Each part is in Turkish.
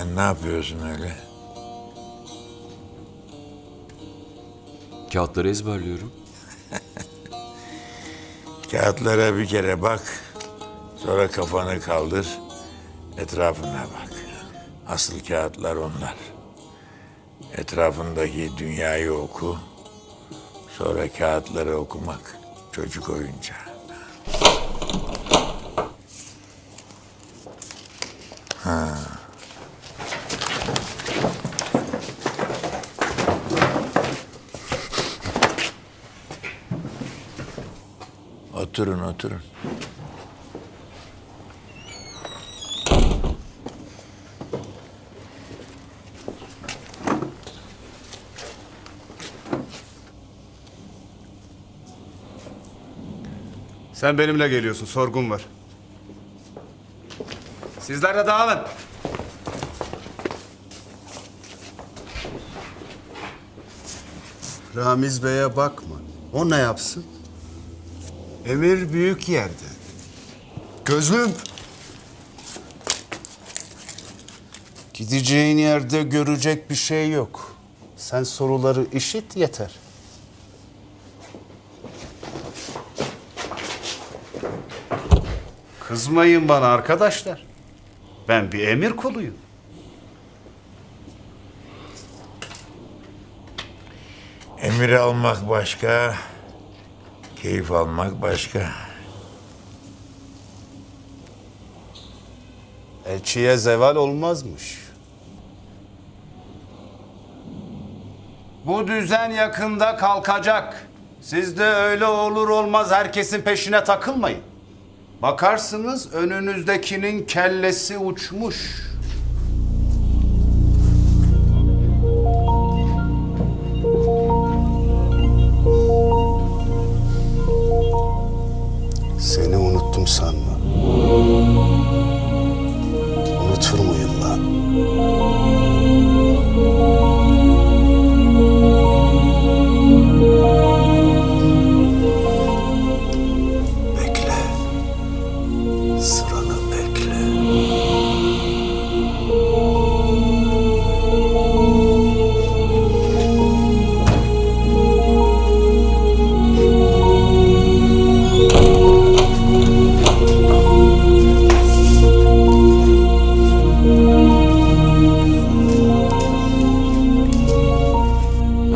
Sen ne yapıyorsun öyle? Kağıtları ezberliyorum. Kağıtlara bir kere bak. Sonra kafanı kaldır. Etrafına bak. Asıl kağıtlar onlar. Etrafındaki dünyayı oku. Sonra kağıtları okumak çocuk oyuncağı. Oturun oturun. Sen benimle geliyorsun. Sorgun var. Sizler de dağılın. Ramiz Bey'e bakma. O ne yapsın? Emir büyük yerde. Gözlüm. Gideceğin yerde görecek bir şey yok. Sen soruları işit yeter. Kızmayın bana arkadaşlar. Ben bir emir kuluyum. Emir almak başka, keyif almak başka. Elçiye zeval olmazmış. Bu düzen yakında kalkacak. Siz de öyle olur olmaz herkesin peşine takılmayın. Bakarsınız önünüzdekinin kellesi uçmuş.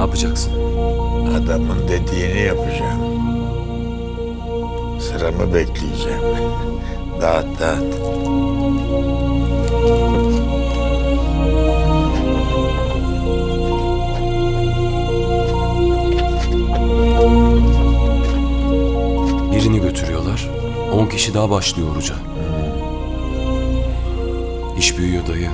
Yapacaksın? Adamın dediğini yapacağım. Sıramı bekleyeceğim. Dağıt dağıt. Birini götürüyorlar. 10 kişi daha başlıyor oruca. İş büyüyor dayı.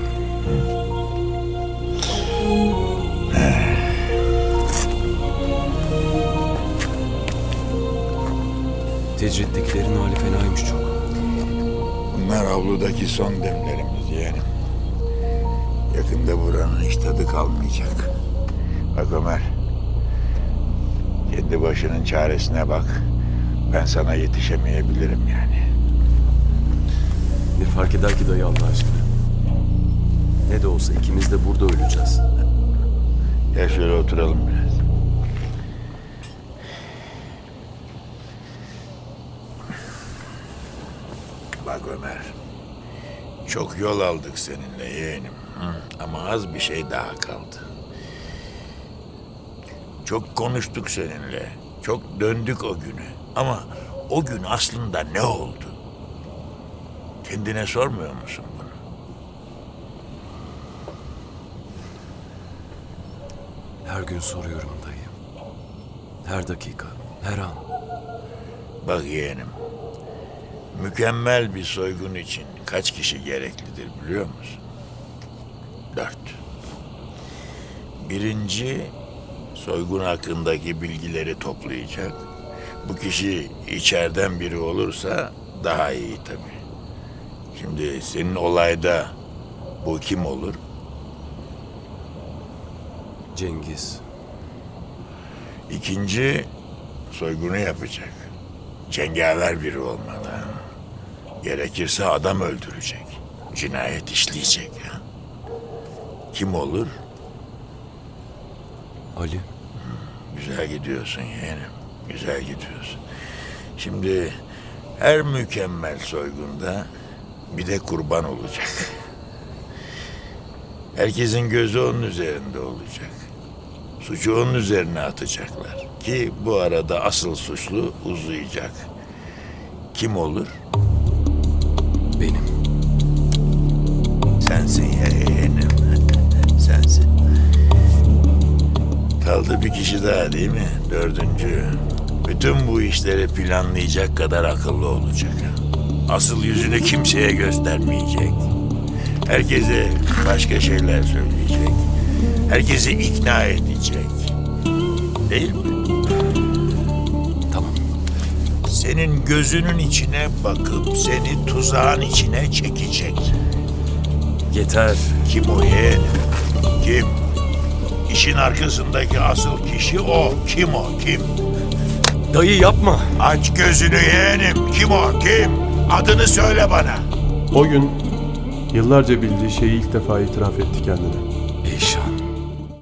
Tecrittekilerin hali fenaymış çok. Bunlar avludaki son demlerimiz yeğenim. Yakında buranın hiç tadı kalmayacak. Bak Ömer. Kendi başının çaresine bak. Ben sana yetişemeyebilirim yani. Ne fark eder ki dayı Allah aşkına? Ne de olsa ikimiz de burada öleceğiz. Gel şöyle oturalım biraz. Bak Ömer. Çok yol aldık seninle yeğenim. Hı, Ama az bir şey daha kaldı. Çok konuştuk seninle. Çok döndük o günü. Ama o gün aslında ne oldu? Kendine sormuyor musun bunu? Her gün soruyorum dayı. Her dakika, her an. Bak yeğenim. Mükemmel bir soygun için kaç kişi gereklidir biliyor musun? Dört. Birinci, soygun hakkındaki bilgileri toplayacak. Bu kişi içeriden biri olursa daha iyi tabii. Şimdi senin olayda bu kim olur? Cengiz. İkinci, soygunu yapacak. Cengaver biri olmalı. Gerekirse adam öldürecek. Cinayet işleyecek. Ha? Kim olur? Ali. Güzel gidiyorsun yeğenim. Güzel gidiyorsun. Şimdi her mükemmel soygunda bir de kurban olacak. Herkesin gözü onun üzerinde olacak. Suçu onun üzerine atacaklar. Ki bu arada asıl suçlu uzayacak. Kim olur? Benim. Sensin yeğenim. Sensin. Kaldı bir kişi daha değil mi? Dördüncü. Bütün bu işleri planlayacak kadar akıllı olacak. Asıl yüzünü kimseye göstermeyecek. Herkese başka şeyler söyleyecek. Herkesi ikna edecek. Değil mi? Senin gözünün içine bakıp seni tuzağın içine çekecek. Yeter. Kim o yeğenim? Kim? İşin arkasındaki asıl kişi o. Kim o? Kim? Dayı yapma. Aç gözünü yeğenim. Kim o? Kim? Adını söyle bana. O gün yıllarca bildiği şeyi ilk defa itiraf etti kendine.